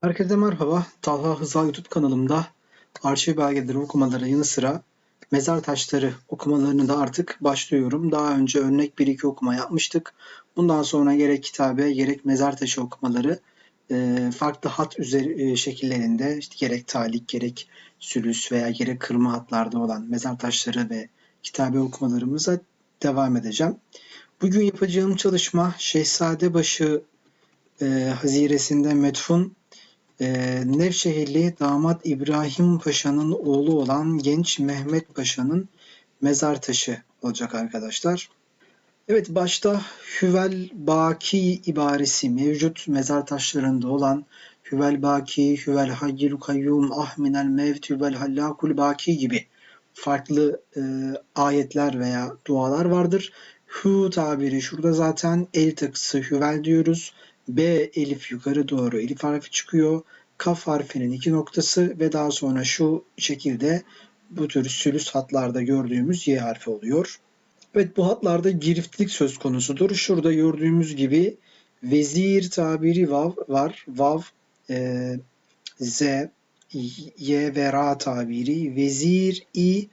Herkese merhaba. Talha Hızal YouTube kanalımda arşiv belgeleri okumaları yanı sıra mezar taşları okumalarını da artık başlıyorum. Daha önce örnek 1-2 okuma yapmıştık. Bundan sonra gerek kitabe gerek mezar taşı okumaları e, farklı hat üzeri e, şekillerinde işte gerek talik gerek sülüs veya gerek kırma hatlarda olan mezar taşları ve kitabe okumalarımıza devam edeceğim. Bugün yapacağım çalışma Şehzadebaşı e, haziresinde metfun ee, Nevşehirli damat İbrahim Paşa'nın oğlu olan genç Mehmet Paşa'nın mezar taşı olacak arkadaşlar. Evet başta Hüvel Baki ibaresi mevcut mezar taşlarında olan Hüvel Baki, Hüvel Hayyul Kayyum, Ahminel Mevt, Hüvel Hallakul Baki gibi farklı e, ayetler veya dualar vardır. Hü tabiri şurada zaten el takısı Hüvel diyoruz. B elif yukarı doğru elif harfi çıkıyor. Kaf harfinin iki noktası ve daha sonra şu şekilde bu tür sülüs hatlarda gördüğümüz Y harfi oluyor. Evet bu hatlarda giriftlik söz konusudur. Şurada gördüğümüz gibi vezir tabiri vav var. Vav e, z y ve ra tabiri vezir i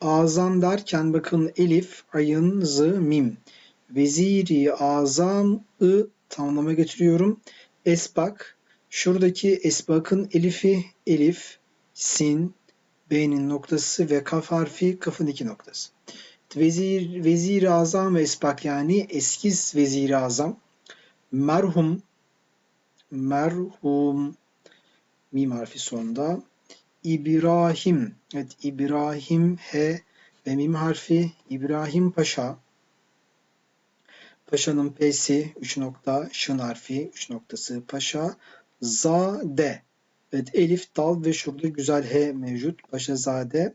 azam derken bakın elif ayın z mim veziri azam ı tamlama getiriyorum. Esbak. Şuradaki esbakın elifi elif, sin, b'nin noktası ve kaf harfi kafın iki noktası. Vezir, vezir azam ve esbak yani eskiz vezir azam. Merhum, merhum, mim harfi sonunda. İbrahim, evet İbrahim H ve mim harfi İbrahim Paşa. Paşa'nın P'si 3 nokta, şın harfi 3 noktası Paşa. Zade. Evet Elif, Dal ve şurada güzel H mevcut. Paşazade.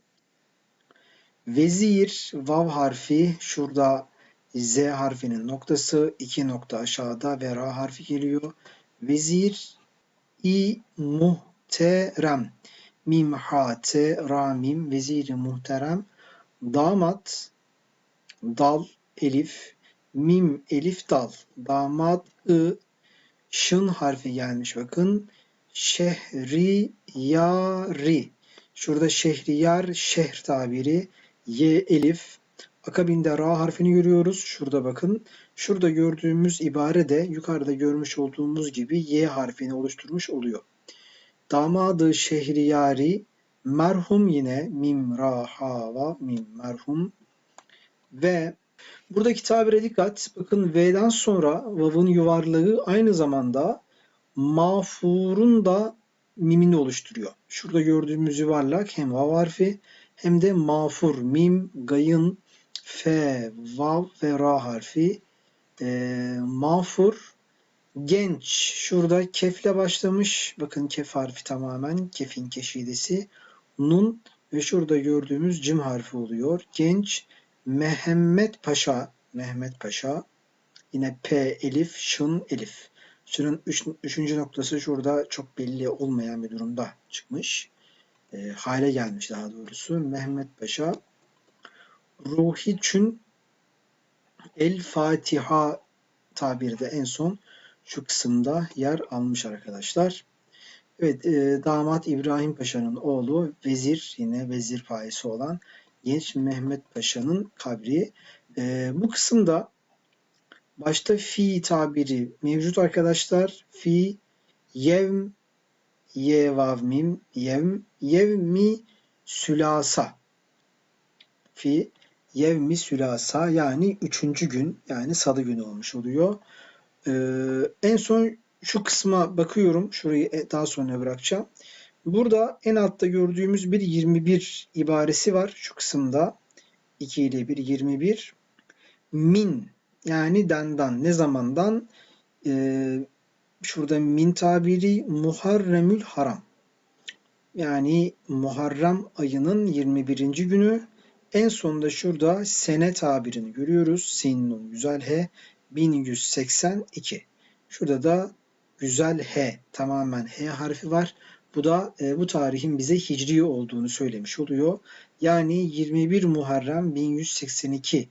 Vezir, Vav harfi şurada Z harfinin noktası. 2 nokta aşağıda ve Ra harfi geliyor. Vezir, i muhterem. Mim, ha, te, ra, mim. Veziri muhterem. Damat, dal, elif, mim, elif, dal, damat, ı, şın harfi gelmiş bakın. Şehriyari. Şurada şehriyar, şehr tabiri. Y, elif. Akabinde ra harfini görüyoruz. Şurada bakın. Şurada gördüğümüz ibare de yukarıda görmüş olduğumuz gibi Y harfini oluşturmuş oluyor. Damadı şehriyari merhum yine mim ra ha va mim merhum ve Buradaki tabire dikkat. Bakın V'den sonra vav'ın yuvarlığı aynı zamanda mağfurun da mimini oluşturuyor. Şurada gördüğümüz yuvarlak hem vav harfi hem de mağfur, mim, gayın, fe, vav ve ra harfi. E, mağfur, genç. Şurada kefle başlamış. Bakın kef harfi tamamen kefin keşidesi. Nun ve şurada gördüğümüz cim harfi oluyor. Genç, Mehmet Paşa, Mehmet Paşa yine P elif, şın elif. Şunun üç, üçüncü noktası şurada çok belli olmayan bir durumda çıkmış. E, hale gelmiş daha doğrusu. Mehmet Paşa Ruhi Çün El Fatiha tabiri de en son şu kısımda yer almış arkadaşlar. Evet, e, damat İbrahim Paşa'nın oğlu vezir yine vezir payesi olan Genç Mehmet Paşa'nın kabri. E, bu kısımda başta fi tabiri mevcut arkadaşlar. Fi yevm yevav mim yevm yevmi sülasa fi yevmi sülasa yani üçüncü gün yani salı günü olmuş oluyor. Ee, en son şu kısma bakıyorum. Şurayı e, daha sonra bırakacağım. Burada en altta gördüğümüz bir 21 ibaresi var şu kısımda. 2 ile 1 21. Min yani dendan ne zamandan? Ee, şurada min tabiri Muharremül Haram. Yani Muharrem ayının 21. günü. En sonunda şurada sene tabirini görüyoruz. Sinnun güzel H 1182. Şurada da güzel H tamamen H harfi var. Bu da e, bu tarihin bize hicri olduğunu söylemiş oluyor. Yani 21 Muharrem 1182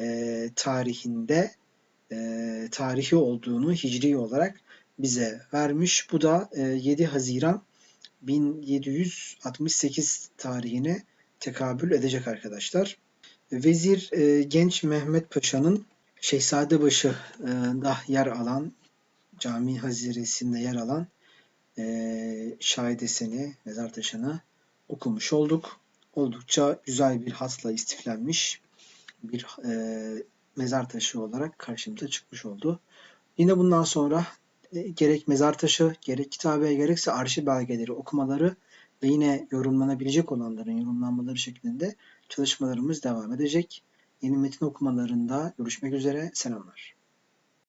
e, tarihinde e, tarihi olduğunu hicri olarak bize vermiş. Bu da e, 7 Haziran 1768 tarihine tekabül edecek arkadaşlar. Vezir e, Genç Mehmet Paşa'nın Şehzadebaşı'da yer alan cami haziresinde yer alan e, şahidesini, mezar taşını okumuş olduk. Oldukça güzel bir hatla istiflenmiş bir e, mezar taşı olarak karşımıza çıkmış oldu. Yine bundan sonra e, gerek mezar taşı, gerek kitabe, gerekse arşiv belgeleri okumaları ve yine yorumlanabilecek olanların yorumlanmaları şeklinde çalışmalarımız devam edecek. Yeni metin okumalarında görüşmek üzere. Selamlar.